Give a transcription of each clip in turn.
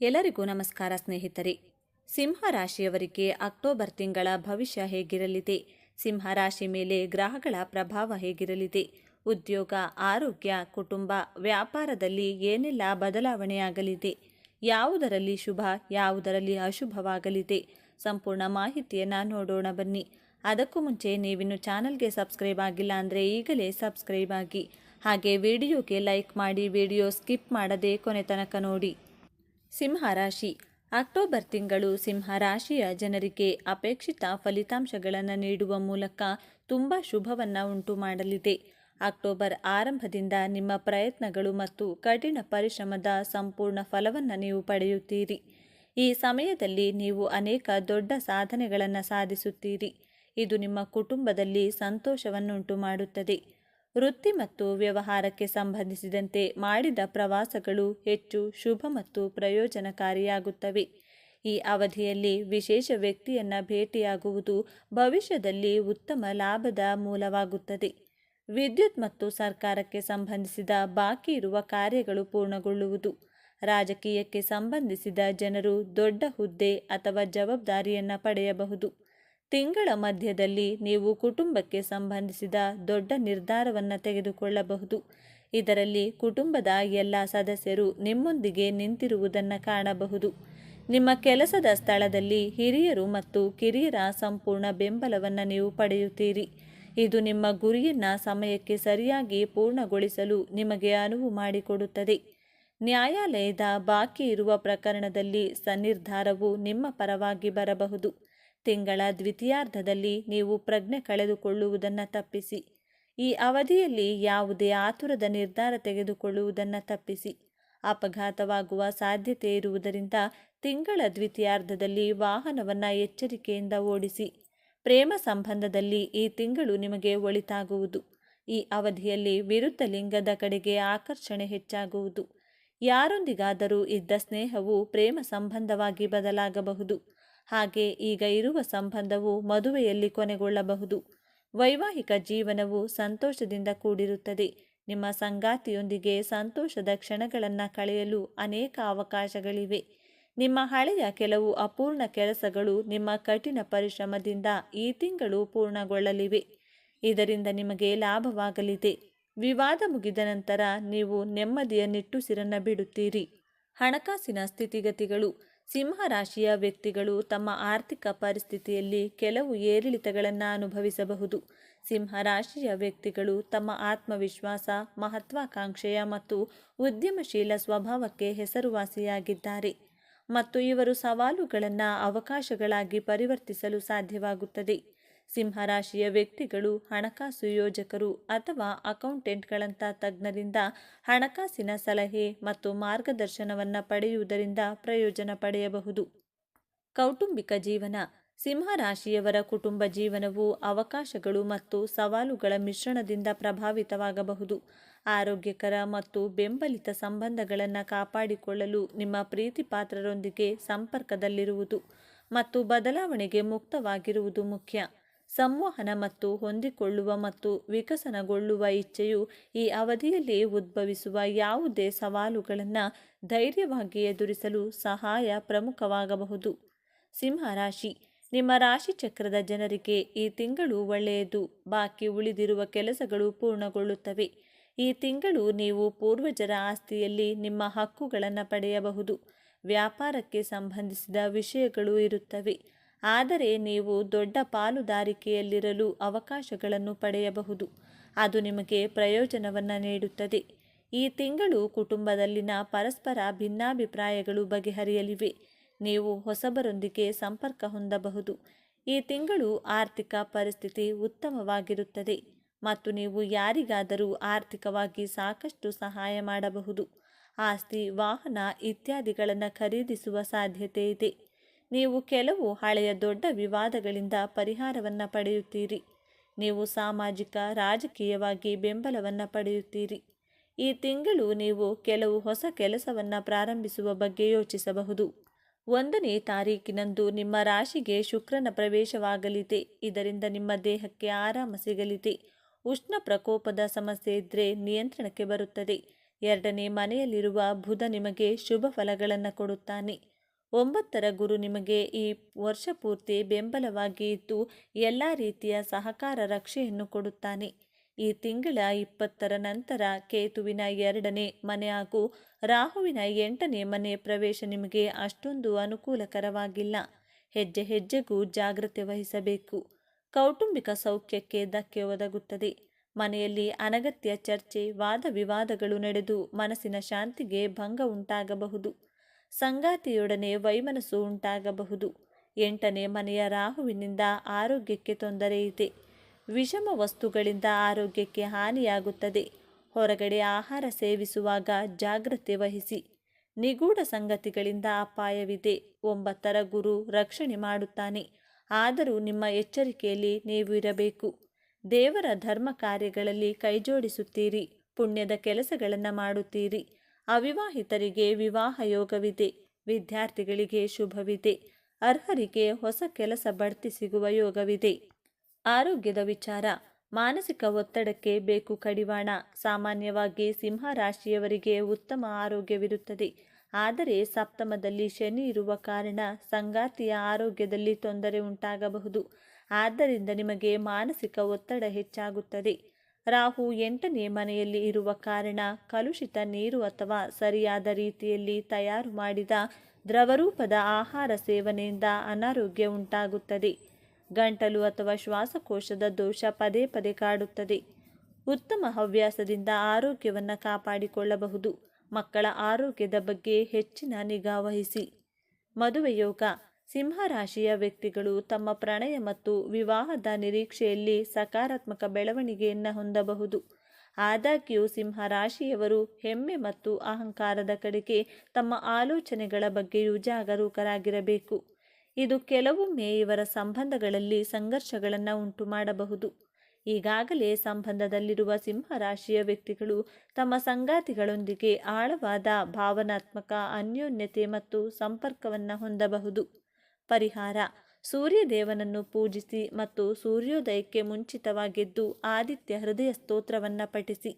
ಎಲ್ಲರಿಗೂ ನಮಸ್ಕಾರ ಸ್ನೇಹಿತರೆ. ಸಿಂಹ ರಾಶಿಯವರಿಗೆ ಅಕ್ಟೋಬರ್ ತಿಂಗಳ ಭವಿಷ್ಯ ಹೇಗಿರಲಿದೆ? ಸಿಂಹ ರಾಶಿ ಮೇಲೆ ಗ್ರಹಗಳ ಪ್ರಭಾವ ಹೇಗಿರಲಿದೆ? ಉದ್ಯೋಗ, ಆರೋಗ್ಯ, ಕುಟುಂಬ, ವ್ಯಾಪಾರದಲ್ಲಿ ಏನೆಲ್ಲ ಬದಲಾವಣೆಯಾಗಲಿದೆ? ಯಾವುದರಲ್ಲಿ ಶುಭ, ಯಾವುದರಲ್ಲಿ ಅಶುಭವಾಗಲಿದೆ? ಸಂಪೂರ್ಣ ಮಾಹಿತಿಯನ್ನು ನೋಡೋಣ ಬನ್ನಿ. ಅದಕ್ಕೂ ಮುಂಚೆ ನೀವಿನ್ನು ಚಾನಲ್ಗೆ ಸಬ್ಸ್ಕ್ರೈಬ್ ಆಗಿಲ್ಲ ಅಂದರೆ ಈಗಲೇ ಸಬ್ಸ್ಕ್ರೈಬ್ ಆಗಿ. ಹಾಗೆ ವಿಡಿಯೋಗೆ ಲೈಕ್ ಮಾಡಿ, ವಿಡಿಯೋ ಸ್ಕಿಪ್ ಮಾಡದೆ ಕೊನೆ ತನಕ ನೋಡಿ. ಸಿಂಹ ರಾಶಿ ಅಕ್ಟೋಬರ್ ತಿಂಗಳು ಸಿಂಹ ರಾಶಿಯ ಜನರಿಗೆ ಅಪೇಕ್ಷಿತ ಫಲಿತಾಂಶಗಳನ್ನು ನೀಡುವ ಮೂಲಕ ತುಂಬ ಶುಭವನ್ನು ಉಂಟು ಮಾಡಲಿದೆ. ಅಕ್ಟೋಬರ್ ಆರಂಭದಿಂದ ನಿಮ್ಮ ಪ್ರಯತ್ನಗಳು ಮತ್ತು ಕಠಿಣ ಪರಿಶ್ರಮದ ಸಂಪೂರ್ಣ ಫಲವನ್ನು ನೀವು ಪಡೆಯುತ್ತೀರಿ. ಈ ಸಮಯದಲ್ಲಿ ನೀವು ಅನೇಕ ದೊಡ್ಡ ಸಾಧನೆಗಳನ್ನು ಸಾಧಿಸುತ್ತೀರಿ. ಇದು ನಿಮ್ಮ ಕುಟುಂಬದಲ್ಲಿ ಸಂತೋಷವನ್ನುಂಟು ಮಾಡುತ್ತದೆ. ವೃತ್ತಿ ಮತ್ತು ವ್ಯವಹಾರಕ್ಕೆ ಸಂಬಂಧಿಸಿದಂತೆ ಮಾಡಿದ ಪ್ರವಾಸಗಳು ಹೆಚ್ಚು ಶುಭ ಮತ್ತು ಪ್ರಯೋಜನಕಾರಿಯಾಗುತ್ತವೆ. ಈ ಅವಧಿಯಲ್ಲಿ ವಿಶೇಷ ವ್ಯಕ್ತಿಯನ್ನು ಭೇಟಿಯಾಗುವುದು ಭವಿಷ್ಯದಲ್ಲಿ ಉತ್ತಮ ಲಾಭದ ಮೂಲವಾಗುತ್ತದೆ. ವಿದ್ಯುತ್ ಮತ್ತು ಸರ್ಕಾರಕ್ಕೆ ಸಂಬಂಧಿಸಿದ ಬಾಕಿ ಇರುವ ಕಾರ್ಯಗಳು ಪೂರ್ಣಗೊಳ್ಳುವುದು. ರಾಜಕೀಯಕ್ಕೆ ಸಂಬಂಧಿಸಿದ ಜನರು ದೊಡ್ಡ ಹುದ್ದೆ ಅಥವಾ ಜವಾಬ್ದಾರಿಯನ್ನು ಪಡೆಯಬಹುದು. ತಿಂಗಳ ಮಧ್ಯದಲ್ಲಿ ನೀವು ಕುಟುಂಬಕ್ಕೆ ಸಂಬಂಧಿಸಿದ ದೊಡ್ಡ ನಿರ್ಧಾರವನ್ನು ತೆಗೆದುಕೊಳ್ಳಬಹುದು. ಇದರಲ್ಲಿ ಕುಟುಂಬದ ಎಲ್ಲ ಸದಸ್ಯರು ನಿಮ್ಮೊಂದಿಗೆ ನಿಂತಿರುವುದನ್ನು ಕಾಣಬಹುದು. ನಿಮ್ಮ ಕೆಲಸದ ಸ್ಥಳದಲ್ಲಿ ಹಿರಿಯರು ಮತ್ತು ಕಿರಿಯರ ಸಂಪೂರ್ಣ ಬೆಂಬಲವನ್ನು ನೀವು ಪಡೆಯುತ್ತೀರಿ. ಇದು ನಿಮ್ಮ ಗುರಿಯನ್ನು ಸಮಯಕ್ಕೆ ಸರಿಯಾಗಿ ಪೂರ್ಣಗೊಳಿಸಲು ನಿಮಗೆ ಅನುವು ಮಾಡಿಕೊಡುತ್ತದೆ. ನ್ಯಾಯಾಲಯದ ಬಾಕಿ ಇರುವ ಪ್ರಕರಣದಲ್ಲಿ ಸನ್ನಿರ್ಧಾರವು ನಿಮ್ಮ ಪರವಾಗಿ ಬರಬಹುದು. ತಿಂಗಳ ದ್ವಿತೀಯಾರ್ಧದಲ್ಲಿ ನೀವು ಪ್ರಜ್ಞೆ ಕಳೆದುಕೊಳ್ಳುವುದನ್ನು ತಪ್ಪಿಸಿ. ಈ ಅವಧಿಯಲ್ಲಿ ಯಾವುದೇ ಆತುರದ ನಿರ್ಧಾರ ತೆಗೆದುಕೊಳ್ಳುವುದನ್ನು ತಪ್ಪಿಸಿ. ಅಪಘಾತವಾಗುವ ಸಾಧ್ಯತೆ ಇರುವುದರಿಂದ ತಿಂಗಳ ದ್ವಿತೀಯಾರ್ಧದಲ್ಲಿ ವಾಹನವನ್ನು ಎಚ್ಚರಿಕೆಯಿಂದ ಓಡಿಸಿ. ಪ್ರೇಮ ಸಂಬಂಧದಲ್ಲಿ ಈ ತಿಂಗಳು ನಿಮಗೆ ಒಳಿತಾಗುವುದು. ಈ ಅವಧಿಯಲ್ಲಿ ವಿರುದ್ಧ ಲಿಂಗದ ಕಡೆಗೆ ಆಕರ್ಷಣೆ ಹೆಚ್ಚಾಗುವುದು. ಯಾರೊಂದಿಗಾದರೂ ಇದ್ದ ಸ್ನೇಹವು ಪ್ರೇಮ ಸಂಬಂಧವಾಗಿ ಬದಲಾಗಬಹುದು. ಹಾಗೆ ಈಗ ಇರುವ ಸಂಬಂಧವು ಮದುವೆಯಲ್ಲಿ ಕೊನೆಗೊಳ್ಳಬಹುದು. ವೈವಾಹಿಕ ಜೀವನವು ಸಂತೋಷದಿಂದ ಕೂಡಿರುತ್ತದೆ. ನಿಮ್ಮ ಸಂಗಾತಿಯೊಂದಿಗೆ ಸಂತೋಷದ ಕ್ಷಣಗಳನ್ನು ಕಳೆಯಲು ಅನೇಕ ಅವಕಾಶಗಳಿವೆ. ನಿಮ್ಮ ಹಳೆಯ ಕೆಲವು ಅಪೂರ್ಣ ಕೆಲಸಗಳು ನಿಮ್ಮ ಕಠಿಣ ಪರಿಶ್ರಮದಿಂದ ಈ ತಿಂಗಳು ಪೂರ್ಣಗೊಳ್ಳಲಿವೆ. ಇದರಿಂದ ನಿಮಗೆ ಲಾಭವಾಗಲಿದೆ. ವಿವಾದ ಮುಗಿದ ನಂತರ ನೀವು ನೆಮ್ಮದಿಯ ನಿಟ್ಟುಸಿರನ್ನು ಬಿಡುತ್ತೀರಿ. ಹಣಕಾಸಿನ ಸ್ಥಿತಿಗತಿಗಳು ಸಿಂಹ ರಾಶಿಯ ವ್ಯಕ್ತಿಗಳು ತಮ್ಮ ಆರ್ಥಿಕ ಪರಿಸ್ಥಿತಿಯಲ್ಲಿ ಕೆಲವು ಏರಿಳಿತಗಳನ್ನು ಅನುಭವಿಸಬಹುದು. ಸಿಂಹ ರಾಶಿಯ ವ್ಯಕ್ತಿಗಳು ತಮ್ಮ ಆತ್ಮವಿಶ್ವಾಸ, ಮಹತ್ವಾಕಾಂಕ್ಷೆಯ ಮತ್ತು ಉದ್ಯಮಶೀಲ ಸ್ವಭಾವಕ್ಕೆ ಹೆಸರುವಾಸಿಯಾಗಿದ್ದಾರೆ ಮತ್ತು ಇವರು ಸವಾಲುಗಳನ್ನು ಅವಕಾಶಗಳಾಗಿ ಪರಿವರ್ತಿಸಲು ಸಾಧ್ಯವಾಗುತ್ತದೆ. ಸಿಂಹರಾಶಿಯ ವ್ಯಕ್ತಿಗಳು ಹಣಕಾಸು ಯೋಜಕರು ಅಥವಾ ಅಕೌಂಟೆಂಟ್ಗಳಂಥ ತಜ್ಞರಿಂದ ಹಣಕಾಸಿನ ಸಲಹೆ ಮತ್ತು ಮಾರ್ಗದರ್ಶನವನ್ನು ಪಡೆಯುವುದರಿಂದ ಪ್ರಯೋಜನ ಪಡೆಯಬಹುದು. ಕೌಟುಂಬಿಕ ಜೀವನ, ಸಿಂಹರಾಶಿಯವರ ಕುಟುಂಬ ಜೀವನವು ಅವಕಾಶಗಳು ಮತ್ತು ಸವಾಲುಗಳ ಮಿಶ್ರಣದಿಂದ ಪ್ರಭಾವಿತವಾಗಬಹುದು. ಆರೋಗ್ಯಕರ ಮತ್ತು ಬೆಂಬಲಿತ ಸಂಬಂಧಗಳನ್ನು ಕಾಪಾಡಿಕೊಳ್ಳಲು ನಿಮ್ಮ ಪ್ರೀತಿ ಪಾತ್ರರೊಂದಿಗೆ ಸಂಪರ್ಕದಲ್ಲಿರುವುದು ಮತ್ತು ಬದಲಾವಣೆಗೆ ಮುಕ್ತವಾಗಿರುವುದು ಮುಖ್ಯ. ಸಂವಹನ ಮತ್ತು ಹೊಂದಿಕೊಳ್ಳುವ ಮತ್ತು ವಿಕಸನಗೊಳ್ಳುವ ಇಚ್ಛೆಯು ಈ ಅವಧಿಯಲ್ಲಿ ಉದ್ಭವಿಸುವ ಯಾವುದೇ ಸವಾಲುಗಳನ್ನು ಧೈರ್ಯವಾಗಿ ಎದುರಿಸಲು ಸಹಾಯ ಪ್ರಮುಖವಾಗಬಹುದು. ಸಿಂಹರಾಶಿ ನಿಮ್ಮ ರಾಶಿ ಚಕ್ರದ ಜನರಿಗೆ ಈ ತಿಂಗಳು ಒಳ್ಳೆಯದು. ಬಾಕಿ ಉಳಿದಿರುವ ಕೆಲಸಗಳು ಪೂರ್ಣಗೊಳ್ಳುತ್ತವೆ. ಈ ತಿಂಗಳು ನೀವು ಪೂರ್ವಜರ ಆಸ್ತಿಯಲ್ಲಿ ನಿಮ್ಮ ಹಕ್ಕುಗಳನ್ನು ಪಡೆಯಬಹುದು. ವ್ಯಾಪಾರಕ್ಕೆ ಸಂಬಂಧಿಸಿದ ವಿಷಯಗಳು ಇರುತ್ತವೆ. ಆದರೆ ನೀವು ದೊಡ್ಡ ಪಾಲುದಾರಿಕೆಯಲ್ಲಿರಲು ಅವಕಾಶಗಳನ್ನು ಪಡೆಯಬಹುದು. ಅದು ನಿಮಗೆ ಪ್ರಯೋಜನವನ್ನು ನೀಡುತ್ತದೆ. ಈ ತಿಂಗಳು ಕುಟುಂಬದಲ್ಲಿನ ಪರಸ್ಪರ ಭಿನ್ನಾಭಿಪ್ರಾಯಗಳು ಬಗೆಹರಿಯಲಿವೆ. ನೀವು ಹೊಸಬರೊಂದಿಗೆ ಸಂಪರ್ಕ ಹೊಂದಬಹುದು. ಈ ತಿಂಗಳು ಆರ್ಥಿಕ ಪರಿಸ್ಥಿತಿ ಉತ್ತಮವಾಗಿರುತ್ತದೆ ಮತ್ತು ನೀವು ಯಾರಿಗಾದರೂ ಆರ್ಥಿಕವಾಗಿ ಸಾಕಷ್ಟು ಸಹಾಯ ಮಾಡಬಹುದು. ಆಸ್ತಿ, ವಾಹನ ಇತ್ಯಾದಿಗಳನ್ನು ಖರೀದಿಸುವ ಸಾಧ್ಯತೆ ಇದೆ. ನೀವು ಕೆಲವು ಹಳೆಯ ದೊಡ್ಡ ವಿವಾದಗಳಿಂದ ಪರಿಹಾರವನ್ನು ಪಡೆಯುತ್ತೀರಿ. ನೀವು ಸಾಮಾಜಿಕ, ರಾಜಕೀಯವಾಗಿ ಬೆಂಬಲವನ್ನು ಪಡೆಯುತ್ತೀರಿ. ಈ ತಿಂಗಳು ನೀವು ಕೆಲವು ಹೊಸ ಕೆಲಸವನ್ನು ಪ್ರಾರಂಭಿಸುವ ಬಗ್ಗೆ ಯೋಚಿಸಬಹುದು. ಒಂದನೇ ತಾರೀಕಿನಂದು ನಿಮ್ಮ ರಾಶಿಗೆ ಶುಕ್ರನ ಪ್ರವೇಶವಾಗಲಿದೆ. ಇದರಿಂದ ನಿಮ್ಮ ದೇಹಕ್ಕೆ ಆರಾಮ ಸಿಗಲಿದೆ. ಉಷ್ಣ ಪ್ರಕೋಪದ ಸಮಸ್ಯೆ ಇದ್ದರೆ ನಿಯಂತ್ರಣಕ್ಕೆ ಬರುತ್ತದೆ. ಎರಡನೇ ಮನೆಯಲ್ಲಿರುವ ಬುಧ ನಿಮಗೆ ಶುಭ ಫಲಗಳನ್ನು ಕೊಡುತ್ತಾನೆ. ಒಂಬತ್ತರ ಗುರು ನಿಮಗೆ ಈ ವರ್ಷ ಪೂರ್ತಿ ಬೆಂಬಲವಾಗಿ ಇದ್ದು ಎಲ್ಲ ರೀತಿಯ ಸಹಕಾರ ರಕ್ಷೆಯನ್ನು ಕೊಡುತ್ತಾನೆ. ಈ ತಿಂಗಳ ಇಪ್ಪತ್ತರ ನಂತರ ಕೇತುವಿನ ಎರಡನೇ ಮನೆ ಹಾಗೂ ರಾಹುವಿನ ಎಂಟನೇ ಮನೆ ಪ್ರವೇಶ ನಿಮಗೆ ಅಷ್ಟೊಂದು ಅನುಕೂಲಕರವಾಗಿಲ್ಲ. ಹೆಜ್ಜೆ ಹೆಜ್ಜೆಗೂ ಜಾಗ್ರತೆ ವಹಿಸಬೇಕು. ಕೌಟುಂಬಿಕ ಸೌಖ್ಯಕ್ಕೆ ಧಕ್ಕೆ ಒದಗುತ್ತದೆ. ಮನೆಯಲ್ಲಿ ಅನಗತ್ಯ ಚರ್ಚೆ, ವಾದ ವಿವಾದಗಳು ನಡೆದು ಮನಸ್ಸಿನ ಶಾಂತಿಗೆ ಭಂಗ ಉಂಟಾಗಬಹುದು. ಸಂಗಾತಿಯೊಡನೆ ವೈಮನಸ್ಸು ಉಂಟಾಗಬಹುದು. ಎಂಟನೇ ಮನೆಯ ರಾಹುವಿನಿಂದ ಆರೋಗ್ಯಕ್ಕೆ ತೊಂದರೆ ಇದೆ. ವಿಷಮ ವಸ್ತುಗಳಿಂದ ಆರೋಗ್ಯಕ್ಕೆ ಹಾನಿಯಾಗುತ್ತದೆ. ಹೊರಗಡೆ ಆಹಾರ ಸೇವಿಸುವಾಗ ಜಾಗ್ರತೆ ವಹಿಸಿ. ನಿಗೂಢ ಸಂಗತಿಗಳಿಂದ ಅಪಾಯವಿದೆ. ಒಂಬತ್ತರ ಗುರು ರಕ್ಷಣೆ ಮಾಡುತ್ತಾನೆ. ಆದರೂ ನಿಮ್ಮ ಎಚ್ಚರಿಕೆಯಲ್ಲಿ ನೀವು ಇರಬೇಕು. ದೇವರ ಧರ್ಮ ಕಾರ್ಯಗಳಲ್ಲಿ ಕೈಜೋಡಿಸುತ್ತೀರಿ. ಪುಣ್ಯದ ಕೆಲಸಗಳನ್ನು ಮಾಡುತ್ತೀರಿ. ಅವಿವಾಹಿತರಿಗೆ ವಿವಾಹ ಯೋಗವಿದೆ, ವಿದ್ಯಾರ್ಥಿಗಳಿಗೆ ಶುಭವಿದೆ, ಅರ್ಹರಿಗೆ ಹೊಸ ಕೆಲಸ ಬಡ್ತಿ ಸಿಗುವ ಯೋಗವಿದೆ. ಆರೋಗ್ಯದ ವಿಚಾರ, ಮಾನಸಿಕ ಒತ್ತಡಕ್ಕೆ ಬೇಕು ಕಡಿವಾಣ, ಸಾಮಾನ್ಯವಾಗಿ ಸಿಂಹ ರಾಶಿಯವರಿಗೆ ಉತ್ತಮ ಆರೋಗ್ಯವಿರುತ್ತದೆ. ಆದರೆ ಸಪ್ತಮದಲ್ಲಿ ಶನಿ ಇರುವ ಕಾರಣ ಸಂಗಾತಿಯ ಆರೋಗ್ಯದಲ್ಲಿ ತೊಂದರೆ ಉಂಟಾಗಬಹುದು. ಆದ್ದರಿಂದ ನಿಮಗೆ ಮಾನಸಿಕ ಒತ್ತಡ ಹೆಚ್ಚಾಗುತ್ತದೆ. ರಾಹು ಎಂಟನೇ ಮನೆಯಲ್ಲಿ ಇರುವ ಕಾರಣ ಕಲುಷಿತ ನೀರು ಅಥವಾ ಸರಿಯಾದ ರೀತಿಯಲ್ಲಿ ತಯಾರು ಮಾಡಿದ ದ್ರವರೂಪದ ಆಹಾರ ಸೇವನೆಯಿಂದ ಅನಾರೋಗ್ಯ ಉಂಟಾಗುತ್ತದೆ. ಗಂಟಲು ಅಥವಾ ಶ್ವಾಸಕೋಶದ ದೋಷ ಪದೇ ಪದೇ ಕಾಡುತ್ತದೆ. ಉತ್ತಮ ಹವ್ಯಾಸದಿಂದ ಆರೋಗ್ಯವನ್ನು ಕಾಪಾಡಿಕೊಳ್ಳಬಹುದು. ಮಕ್ಕಳ ಆರೋಗ್ಯದ ಬಗ್ಗೆ ಹೆಚ್ಚಿನ ನಿಗಾ ವಹಿಸಿ. ಮದುವೆ ಯೋಗ. ಸಿಂಹರಾಶಿಯ ವ್ಯಕ್ತಿಗಳು ತಮ್ಮ ಪ್ರಣಯ ಮತ್ತು ವಿವಾಹದ ನಿರೀಕ್ಷೆಯಲ್ಲಿ ಸಕಾರಾತ್ಮಕ ಬೆಳವಣಿಗೆಯನ್ನು ಹೊಂದಬಹುದು. ಆದಾಗ್ಯೂ ಸಿಂಹರಾಶಿಯವರು ಹೆಮ್ಮೆ ಮತ್ತು ಅಹಂಕಾರದ ಕಡೆಗೆ ತಮ್ಮ ಆಲೋಚನೆಗಳ ಬಗ್ಗೆಯೂ ಜಾಗರೂಕರಾಗಿರಬೇಕು. ಇದು ಕೆಲವೊಮ್ಮೆ ಇವರ ಸಂಬಂಧಗಳಲ್ಲಿ ಸಂಘರ್ಷಗಳನ್ನು ಉಂಟು ಮಾಡಬಹುದು ಈಗಾಗಲೇ ಸಂಬಂಧದಲ್ಲಿರುವ ಸಿಂಹರಾಶಿಯ ವ್ಯಕ್ತಿಗಳು ತಮ್ಮ ಸಂಗಾತಿಗಳೊಂದಿಗೆ ಆಳವಾದ ಭಾವನಾತ್ಮಕ ಅನ್ಯೋನ್ಯತೆ ಮತ್ತು ಸಂಪರ್ಕವನ್ನು ಹೊಂದಬಹುದು. ಪರಿಹಾರ. ಸೂರ್ಯದೇವನನ್ನು ಪೂಜಿಸಿ ಮತ್ತು ಸೂರ್ಯೋದಯಕ್ಕೆ ಮುಂಚಿತವಾಗಿದ್ದು ಆದಿತ್ಯ ಹೃದಯ ಸ್ತೋತ್ರವನ್ನು ಪಠಿಸಿ.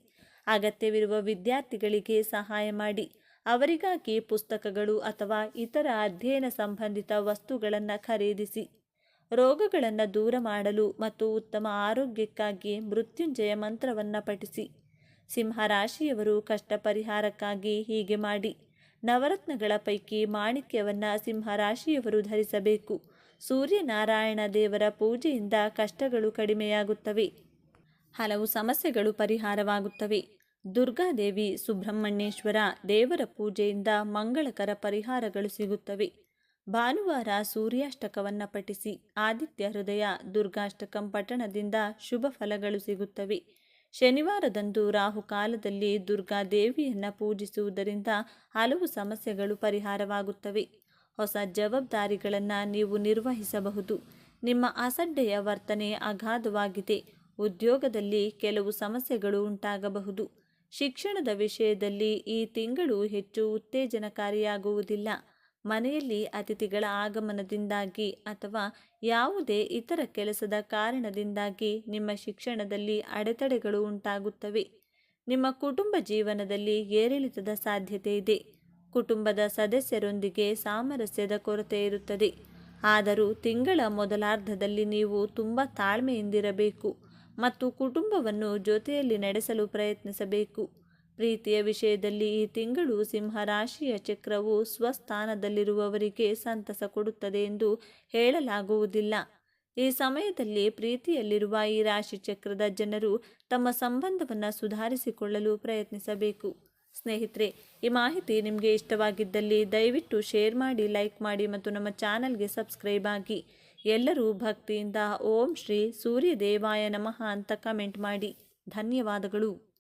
ಅಗತ್ಯವಿರುವ ವಿದ್ಯಾರ್ಥಿಗಳಿಗೆ ಸಹಾಯ ಮಾಡಿ. ಅವರಿಗಾಗಿ ಪುಸ್ತಕಗಳು ಅಥವಾ ಇತರ ಅಧ್ಯಯನ ಸಂಬಂಧಿತ ವಸ್ತುಗಳನ್ನು ಖರೀದಿಸಿ. ರೋಗಗಳನ್ನು ದೂರ ಮಾಡಲು ಮತ್ತು ಉತ್ತಮ ಆರೋಗ್ಯಕ್ಕಾಗಿ ಮೃತ್ಯುಂಜಯ ಮಂತ್ರವನ್ನು ಪಠಿಸಿ. ಸಿಂಹರಾಶಿಯವರು ಕಷ್ಟ ಪರಿಹಾರಕ್ಕಾಗಿ ಹೀಗೆ ಮಾಡಿ. ನವರತ್ನಗಳ ಪೈಕಿ ಮಾಣಿಕ್ಯವನ್ನು ಸಿಂಹರಾಶಿಯವರು ಧರಿಸಬೇಕು. ಸೂರ್ಯನಾರಾಯಣ ದೇವರ ಪೂಜೆಯಿಂದ ಕಷ್ಟಗಳು ಕಡಿಮೆಯಾಗುತ್ತವೆ. ಹಲವು ಸಮಸ್ಯೆಗಳು ಪರಿಹಾರವಾಗುತ್ತವೆ. ದುರ್ಗಾದೇವಿ ಸುಬ್ರಹ್ಮಣ್ಯೇಶ್ವರ ದೇವರ ಪೂಜೆಯಿಂದ ಮಂಗಳಕರ ಪರಿಹಾರಗಳು ಸಿಗುತ್ತವೆ. ಭಾನುವಾರ ಸೂರ್ಯಾಷ್ಟಕವನ್ನು ಪಠಿಸಿ ಆದಿತ್ಯ ಹೃದಯ ದುರ್ಗಾಷ್ಟಕಂ ಪಠಣದಿಂದ ಶುಭ ಫಲಗಳು ಸಿಗುತ್ತವೆ. ಶನಿವಾರದಂದು ರಾಹು ಕಾಲದಲ್ಲಿ ದುರ್ಗಾ ದುರ್ಗಾದೇವಿಯನ್ನು ಪೂಜಿಸುವುದರಿಂದ ಹಲವು ಸಮಸ್ಯೆಗಳು ಪರಿಹಾರವಾಗುತ್ತವೆ. ಹೊಸ ಜವಾಬ್ದಾರಿಗಳನ್ನು ನೀವು ನಿರ್ವಹಿಸಬಹುದು. ನಿಮ್ಮ ಅಸಡ್ಡೆಯ ವರ್ತನೆ ಅಗಾಧವಾಗಿದೆ. ಉದ್ಯೋಗದಲ್ಲಿ ಕೆಲವು ಸಮಸ್ಯೆಗಳು ಉಂಟಾಗಬಹುದು. ಶಿಕ್ಷಣದ ವಿಷಯದಲ್ಲಿ ಈ ತಿಂಗಳು ಹೆಚ್ಚು ಉತ್ತೇಜನಕಾರಿಯಾಗುವುದಿಲ್ಲ. ಮನೆಯಲ್ಲಿ ಅತಿಥಿಗಳ ಆಗಮನದಿಂದಾಗಿ ಅಥವಾ ಯಾವುದೇ ಇತರ ಕೆಲಸದ ಕಾರಣದಿಂದಾಗಿ ನಿಮ್ಮ ಶಿಕ್ಷಣದಲ್ಲಿ ಅಡೆತಡೆಗಳು ಉಂಟಾಗುತ್ತವೆ. ನಿಮ್ಮ ಕುಟುಂಬ ಜೀವನದಲ್ಲಿ ಏರಿಳಿತದ ಸಾಧ್ಯತೆ ಇದೆ. ಕುಟುಂಬದ ಸದಸ್ಯರೊಂದಿಗೆ ಸಾಮರಸ್ಯದ ಕೊರತೆ ಇರುತ್ತದೆ. ಆದರೂ ತಿಂಗಳ ಮೊದಲಾರ್ಧದಲ್ಲಿ ನೀವು ತುಂಬ ತಾಳ್ಮೆಯಿಂದಿರಬೇಕು ಮತ್ತು ಕುಟುಂಬವನ್ನು ಜೊತೆಯಲ್ಲಿ ನಡೆಸಲು ಪ್ರಯತ್ನಿಸಬೇಕು. ಪ್ರೀತಿಯ ವಿಷಯದಲ್ಲಿ ಈ ತಿಂಗಳು ಸಿಂಹರಾಶಿಯ ಚಕ್ರವು ಸ್ವಸ್ಥಾನದಲ್ಲಿರುವವರಿಗೆ ಸಂತಸ ಕೊಡುತ್ತದೆ ಎಂದು ಹೇಳಲಾಗುವುದಿಲ್ಲ. ಈ ಸಮಯದಲ್ಲಿ ಪ್ರೀತಿಯಲ್ಲಿರುವ ಈ ರಾಶಿ ಚಕ್ರದ ಜನರು ತಮ್ಮ ಸಂಬಂಧವನ್ನು ಸುಧಾರಿಸಿಕೊಳ್ಳಲು ಪ್ರಯತ್ನಿಸಬೇಕು. ಸ್ನೇಹಿತರೆ, ಈ ಮಾಹಿತಿ ನಿಮಗೆ ಇಷ್ಟವಾಗಿದ್ದಲ್ಲಿ ದಯವಿಟ್ಟು ಶೇರ್ ಮಾಡಿ, ಲೈಕ್ ಮಾಡಿ ಮತ್ತು ನಮ್ಮ ಚಾನಲ್ಗೆ ಸಬ್ಸ್ಕ್ರೈಬ್ ಆಗಿ. ಎಲ್ಲರೂ ಭಕ್ತಿಯಿಂದ ಓಂ ಶ್ರೀ ಸೂರ್ಯ ದೇವಾಯ ನಮಃ ಅಂತ ಕಮೆಂಟ್ ಮಾಡಿ. ಧನ್ಯವಾದಗಳು.